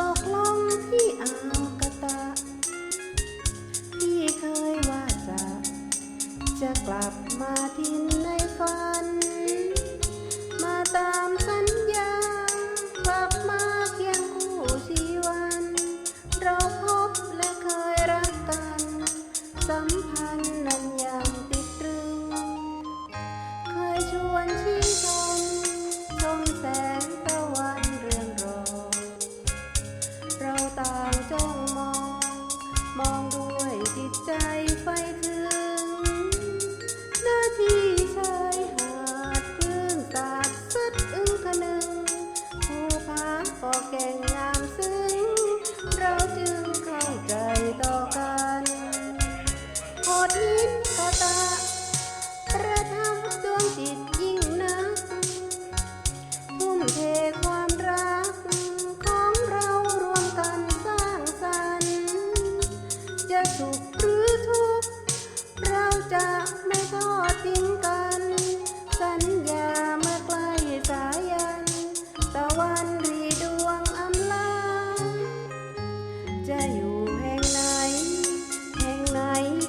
ตกลงที่อ่าว มองด้วยจิตใจไฟถึง หน้าที่ชายหาดคลื่นสาดสัดอึ้งคะนึงผู้พักก็แก่งงามซึ้ง เราจึงเข้าใจต่อกันโหดินกตาประทับดวงจิต ชอบทิ้งกัน สัญญาเมื่อใกล้สายัน ตะวันรีดวงอำลา จะอยู่แห่งไหน แห่งไหน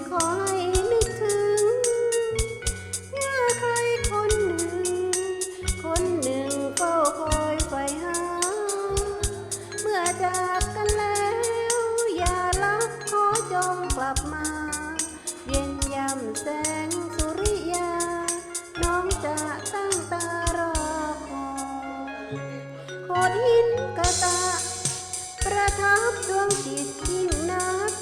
ขอให้นึกถึง เมื่อใครคนหนึ่ง คนหนึ่งเฝ้าคอยไฟหา เมื่อจากกันแล้ว อย่าลักขอจง โขดหินกะตะ ประทับดวงจิตยิ่งนัก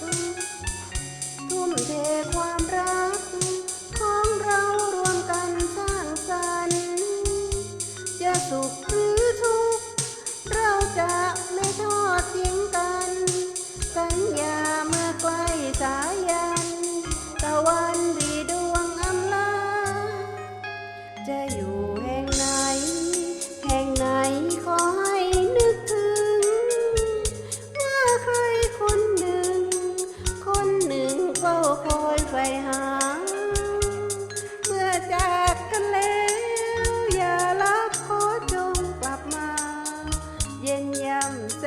ทุ่มเทความรัก ของเรารวมกันสร้างสรรค์จะสุข ยหา เมื่อจากกันแล้ว อย่าลับขอจงกลับมา เย็นยามแส